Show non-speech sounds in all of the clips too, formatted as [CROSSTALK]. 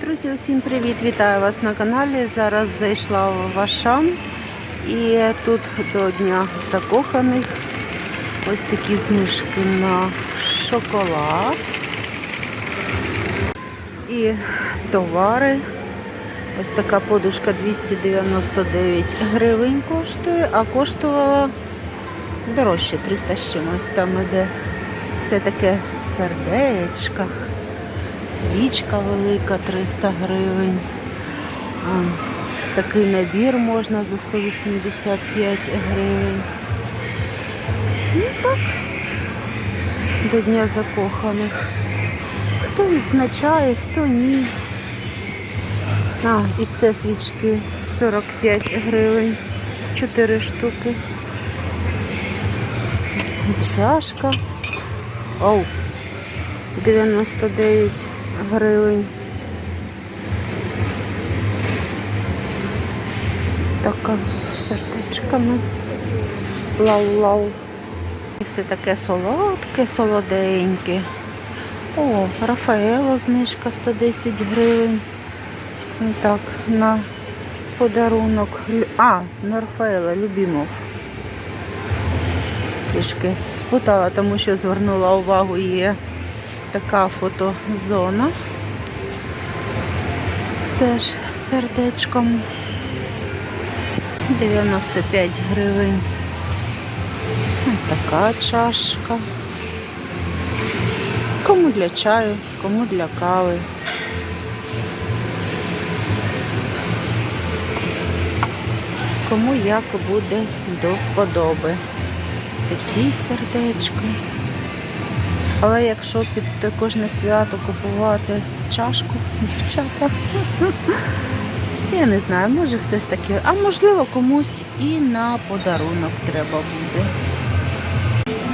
Друзі, усім привіт! Вітаю вас на каналі. Зараз зайшла в Ашан і тут до Дня закоханих ось такі знижки на шоколад і товари. Ось така подушка 299 гривень коштує, а коштувала дорожче 300 з чимось. Там іде все таке в сердечках. Свічка велика 300 гривень. Такий набір можна за 185 гривень. Ну так, до Дня закоханих. Хто відзначає, хто ні. А, і це свічки 45 гривень. 4 штуки. Чашка. Оу. 99 гривень. Така з сердечками. Лау-лау. І все таке солодке, солоденьке. О, Рафаело знижка 110 гривень. Так, на подарунок. А, на Рафаела Любімов. Трішки спутала, тому що звернула увагу, є така фотозона. Теж сердечком. 95 гривень. Ось така чашка. Кому для чаю, кому для кави. Кому як буде до вподоби. Такі сердечка. Але якщо під кожне свято купувати чашку, дівчата, я не знаю, може хтось такий, а можливо комусь і на подарунок треба буде.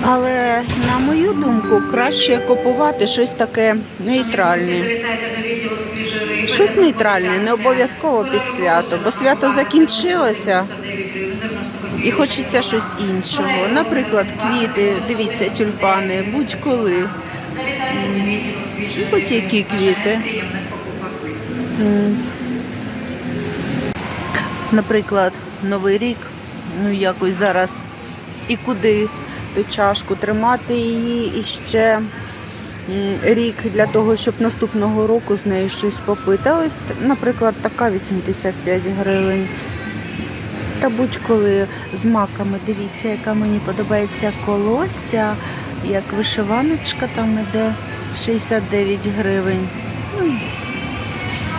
Але на мою думку, краще купувати щось таке нейтральне. Щось нейтральне, не обов'язково під свято, бо свято закінчилося і хочеться щось іншого. Наприклад, квіти, дивіться, тюльпани, будь-коли. Будь-які квіти. Наприклад, Новий рік, ну якось зараз і куди ту чашку тримати її і ще рік для того, щоб наступного року з нею щось попити. Ось, наприклад, така 85 гривень. Та будь-коли з маками, дивіться, яка мені подобається колося, як вишиваночка там іде 69 гривень. Ну,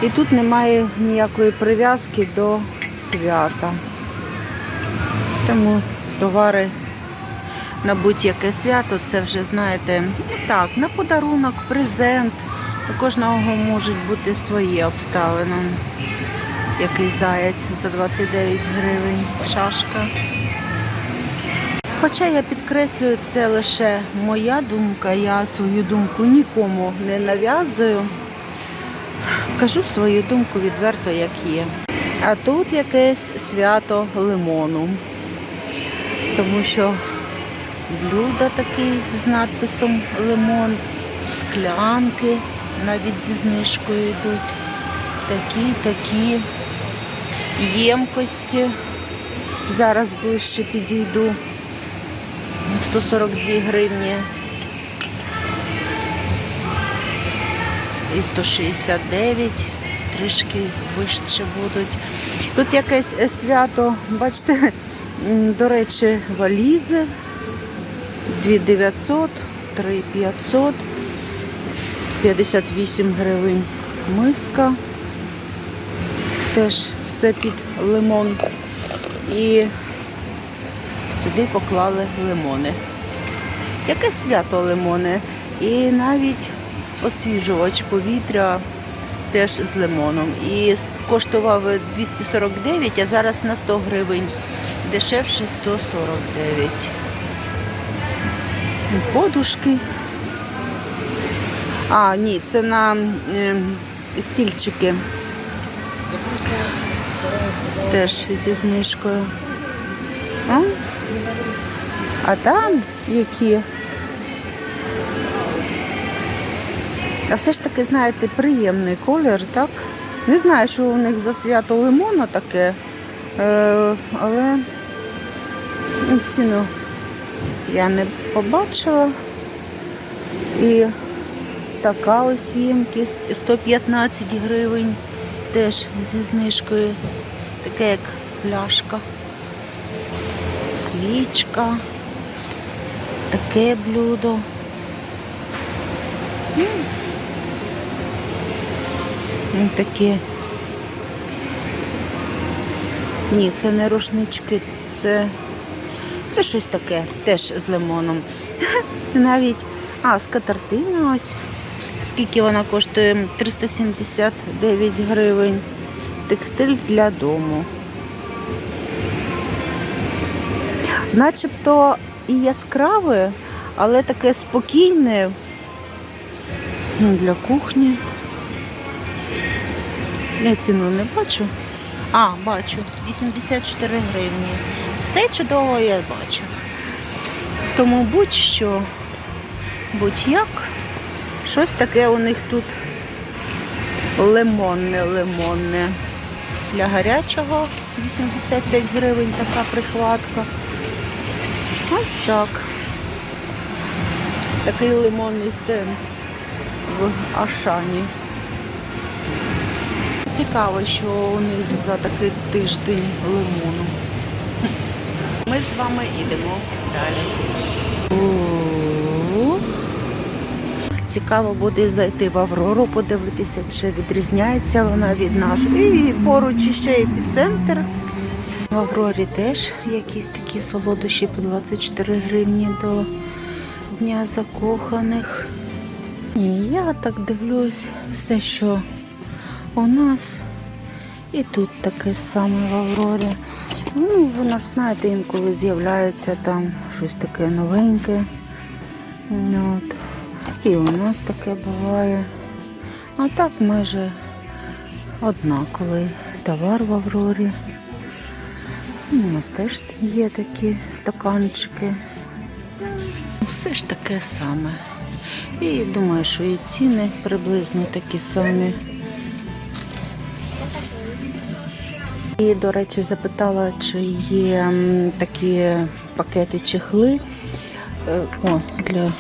І тут немає ніякої прив'язки до свята. Тому товари на будь-яке свято це вже, знаєте, так, на подарунок, презент. У кожного можуть бути свої обставини. Який заяць за 29 гривень, чашка. Хоча я підкреслюю, це лише моя думка, я свою думку нікому не нав'язую. Кажу свою думку відверто, як є. А тут якесь свято лимону. Тому що блюда такі з надписом лимон, склянки навіть зі знижкою йдуть. Такі, такі ємкості. Зараз ближче підійду. 142 гривні. І 169, трішки вище будуть. Тут якесь е, свято, бачите, до речі, валізи 2900, 3500, 58 гривень миска. Теж все під лимон. І сюди поклали лимони. Яке свято лимони? І навіть освіжувач повітря теж з лимоном. І коштував 249, а зараз на 100 гривень. Дешевше 149. Подушки. А, ні, це на е, стільчики. Теж зі знижкою. А, а там які А все ж таки, знаєте, приємний колір, так? Не знаю, що у них за свято лимона таке, е, але ціну я не побачила. І така ось ємкість 115 гривень, теж зі знижкою, таке як пляшка, свічка, таке блюдо. М, Таке. Ні, це не рушнички, це, це щось таке, теж з лимоном. [LAUGHS] Навіть, а, скатертина ось. Ск- Скільки вона коштує? 379 гривень. Текстиль для дому. Начебто і яскраве, але таке спокійне Ну, для кухні. Я ціну не бачу. А, бачу. 84 гривні. Все чудово я бачу. Тому будь-що, будь-як, щось таке у них тут лимонне, лимонне. Для гарячого 85 гривень така прихватка. Ось так. Такий лимонний стенд в Ашані. Цікаво, що у них за такий тиждень лимону. Ми з вами йдемо далі. Цікаво буде зайти в Аврору, подивитися, чи відрізняється вона від нашої. І поруч ще епіцентр. В Аврорі теж якісь такі солодощі по 24 гривні до Дня закоханих. Ні, я так дивлюсь все, що у нас. І тут таке саме в Аврорі. Ну, воно ж знаєте, інколи з'являється там щось таке новеньке. От. І у нас таке буває. А так майже однаковий товар в Аврорі. У нас теж є такі стаканчики. Все ж таке саме. І думаю, що і ціни приблизно такі самі. І, до речі, запитала, чи є такі пакети чехли е, о, для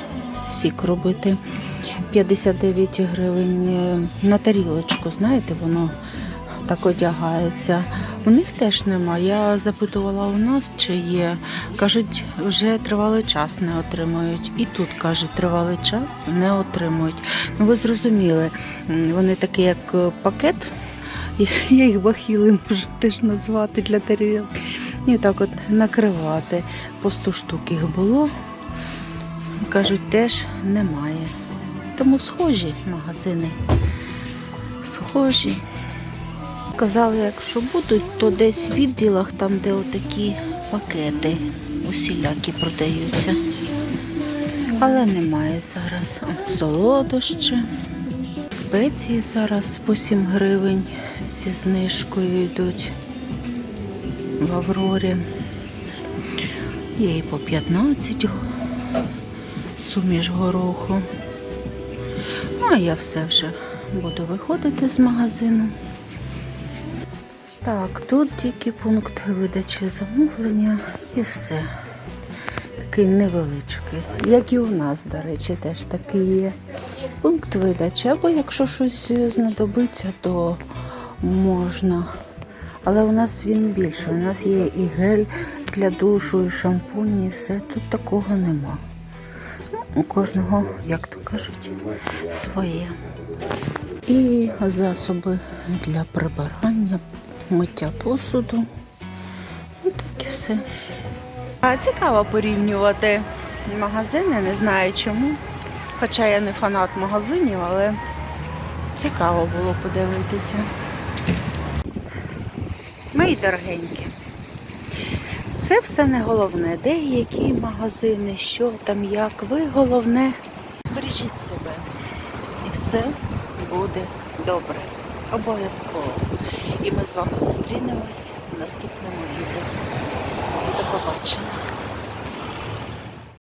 сік робити. 59 гривень е, на тарілочку, знаєте, воно так одягається. У них теж нема. Я запитувала у нас, чи є. Кажуть, вже тривалий час не отримують. І тут кажуть, тривалий час не отримують. Ну ви зрозуміли, вони такі, як е, пакет. [LAUGHS] Я- їх бахіли можу теж назвати для тарілок. І так от накривати. По 100 штук їх було. Кажуть, теж немає. Тому схожі магазини. Схожі. Казали, якщо будуть, то десь в відділах, там, де отакі пакети усілякі продаються. Але немає зараз. Солодощі. Спеції зараз по 7 гривень зі знижкою йдуть в Аврорі. Є і по 15 суміш гороху. Ну, а я все вже буду виходити з магазину. Так, тут тільки пункт видачі замовлення і все. Такий невеличкий. Як і у нас, до речі, теж такий є. Пункт видачі. Або якщо щось знадобиться, то можна. Але у нас він більше. У нас є і гель для душу, і шампунь, і все. Тут такого нема. У кожного, як то кажуть, своє. І засоби для прибирання, миття посуду. Ну, так і все. А цікаво порівнювати магазини, не знаю чому. Хоча я не фанат магазинів, але цікаво було подивитися. Мої дорогенькі. Це все не головне. Де які магазини, що там, як. Ви головне, бережіть себе. І все буде добре. Обов'язково. І ми з вами зустрінемось в наступному відео. До побачення.